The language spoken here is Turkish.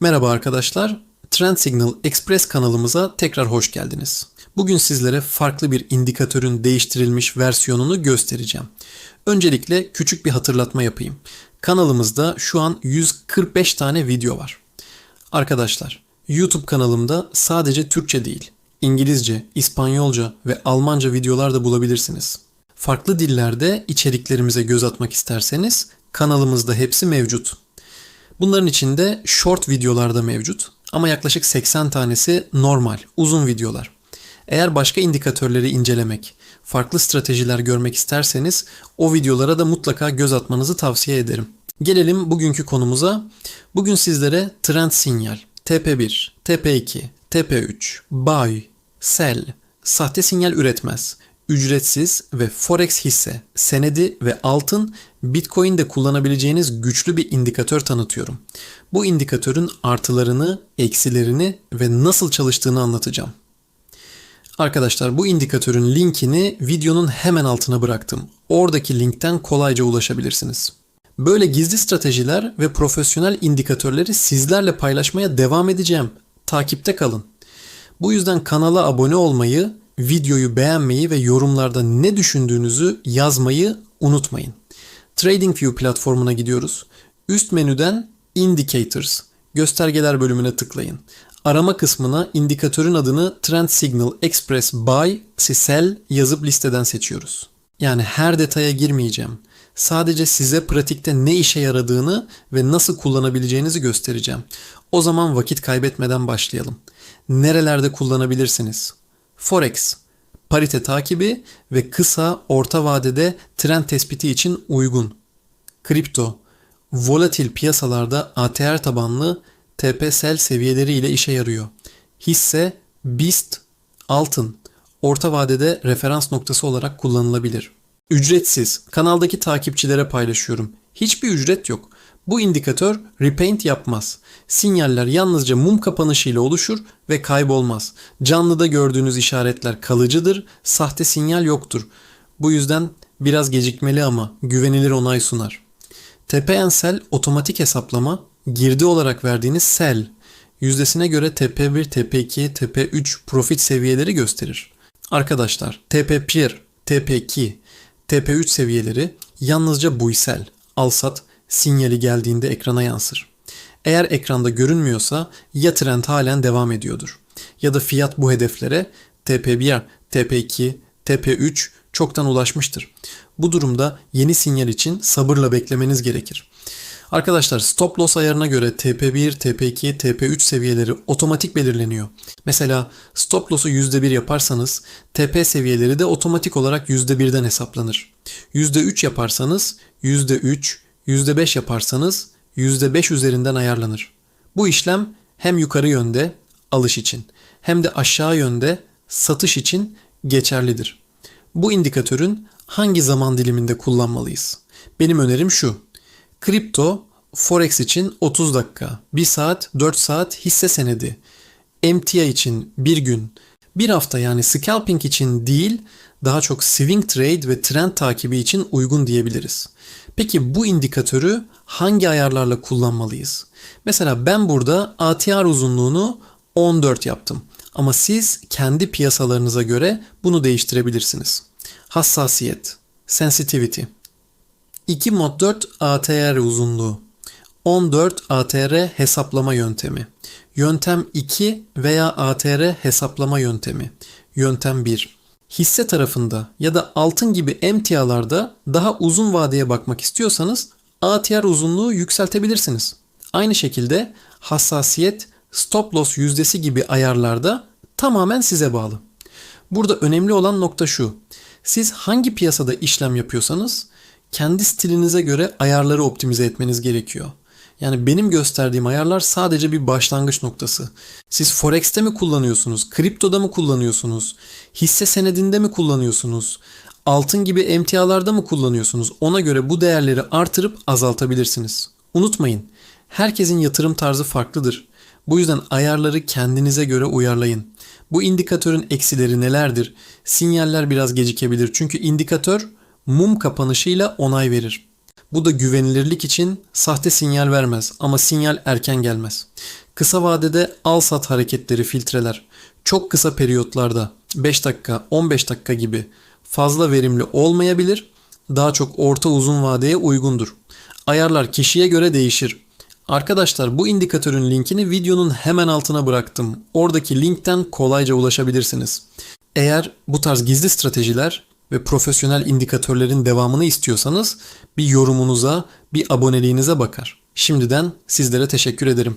Merhaba arkadaşlar. Trend Signal Express kanalımıza tekrar hoş geldiniz. Bugün sizlere farklı bir indikatörün değiştirilmiş versiyonunu göstereceğim. Öncelikle küçük bir hatırlatma yapayım. Kanalımızda şu an 145 tane video var. Arkadaşlar, YouTube kanalımda sadece Türkçe değil, İngilizce, İspanyolca ve Almanca videolar da bulabilirsiniz. Farklı dillerde içeriklerimize göz atmak isterseniz kanalımızda hepsi mevcut. Bunların içinde short videolar da mevcut ama yaklaşık 80 tanesi normal, uzun videolar. Eğer başka indikatörleri incelemek, farklı stratejiler görmek isterseniz o videolara da mutlaka göz atmanızı tavsiye ederim. Gelelim bugünkü konumuza. Bugün sizlere trend sinyal, TP1, TP2, TP3, buy, sell, sahte sinyal üretmez, ücretsiz ve forex hisse, senedi ve altın, bitcoin'de kullanabileceğiniz güçlü bir indikatör tanıtıyorum. Bu indikatörün artılarını, eksilerini ve nasıl çalıştığını anlatacağım. Arkadaşlar bu indikatörün linkini videonun hemen altına bıraktım. Oradaki linkten kolayca ulaşabilirsiniz. Böyle gizli stratejiler ve profesyonel indikatörleri sizlerle paylaşmaya devam edeceğim. Takipte kalın. Bu yüzden kanala abone olmayı, videoyu beğenmeyi ve yorumlarda ne düşündüğünüzü yazmayı unutmayın. TradingView platformuna gidiyoruz. Üst menüden Indicators, göstergeler bölümüne tıklayın. Arama kısmına indikatörün adını Trend Signal Express Buy, Sell yazıp listeden seçiyoruz. Yani her detaya girmeyeceğim. Sadece size pratikte ne işe yaradığını ve nasıl kullanabileceğinizi göstereceğim. O zaman vakit kaybetmeden başlayalım. Nerelerde kullanabilirsiniz? Forex, parite takibi ve kısa orta vadede trend tespiti için uygun. Kripto, volatil piyasalarda ATR tabanlı TP-SEL seviyeleri ile işe yarıyor. Hisse, BIST, altın, orta vadede referans noktası olarak kullanılabilir. Ücretsiz, kanaldaki takipçilere paylaşıyorum. Hiçbir ücret yok. Bu indikatör repaint yapmaz. Sinyaller yalnızca mum kapanışıyla oluşur ve kaybolmaz. Canlıda gördüğünüz işaretler kalıcıdır, sahte sinyal yoktur. Bu yüzden biraz gecikmeli ama güvenilir onay sunar. TPNSEL otomatik hesaplama, girdi olarak verdiğiniz sell, yüzdesine göre TP1, TP2, TP3 profit seviyeleri gösterir. Arkadaşlar TP1, TP2, TP3 seviyeleri yalnızca buysel, alsat, sinyali geldiğinde ekrana yansır. Eğer ekranda görünmüyorsa ya trend halen devam ediyordur ya da fiyat bu hedeflere TP1, TP2, TP3 çoktan ulaşmıştır. Bu durumda yeni sinyal için sabırla beklemeniz gerekir. Arkadaşlar stop loss ayarına göre TP1, TP2, TP3 seviyeleri otomatik belirleniyor. Mesela stop loss'u %1 yaparsanız TP seviyeleri de otomatik olarak %1'den hesaplanır. %3 yaparsanız %3, %5 yaparsanız %5 üzerinden ayarlanır. Bu işlem hem yukarı yönde alış için hem de aşağı yönde satış için geçerlidir. Bu indikatörün hangi zaman diliminde kullanmalıyız? Benim önerim şu. Kripto, Forex için 30 dakika, 1 saat, 4 saat hisse senedi. MTI için 1 gün, 1 hafta yani scalping için değil, daha çok swing trade ve trend takibi için uygun diyebiliriz. Peki bu indikatörü hangi ayarlarla kullanmalıyız? Mesela ben burada ATR uzunluğunu 14 yaptım. Ama siz kendi piyasalarınıza göre bunu değiştirebilirsiniz. Hassasiyet, sensitivity. 2 mod 4 ATR uzunluğu. 14 ATR hesaplama yöntemi. Yöntem 2 veya ATR hesaplama yöntemi. Yöntem 1. Hisse tarafında ya da altın gibi emtialarda daha uzun vadeye bakmak istiyorsanız ATR uzunluğu yükseltebilirsiniz. Aynı şekilde hassasiyet, stop loss yüzdesi gibi ayarlarda tamamen size bağlı. Burada önemli olan nokta şu. Siz hangi piyasada işlem yapıyorsanız kendi stilinize göre ayarları optimize etmeniz gerekiyor. Yani benim gösterdiğim ayarlar sadece bir başlangıç noktası. Siz Forex'te mi kullanıyorsunuz? Kriptoda mı kullanıyorsunuz? Hisse senedinde mi kullanıyorsunuz? Altın gibi emtialarda mı kullanıyorsunuz? Ona göre bu değerleri artırıp azaltabilirsiniz. Unutmayın, herkesin yatırım tarzı farklıdır. Bu yüzden ayarları kendinize göre uyarlayın. Bu indikatörün eksileri nelerdir? Sinyaller biraz gecikebilir çünkü indikatör mum kapanışıyla onay verir. Bu da güvenilirlik için sahte sinyal vermez ama sinyal erken gelmez. Kısa vadede al sat hareketleri filtreler çok kısa periyotlarda 5 dakika 15 dakika gibi fazla verimli olmayabilir. Daha çok orta uzun vadeye uygundur. Ayarlar kişiye göre değişir. Arkadaşlar bu indikatörün linkini videonun hemen altına bıraktım. Oradaki linkten kolayca ulaşabilirsiniz. Eğer bu tarz gizli stratejiler ve profesyonel indikatörlerin devamını istiyorsanız bir yorumunuza, bir aboneliğinize bakar. Şimdiden sizlere teşekkür ederim.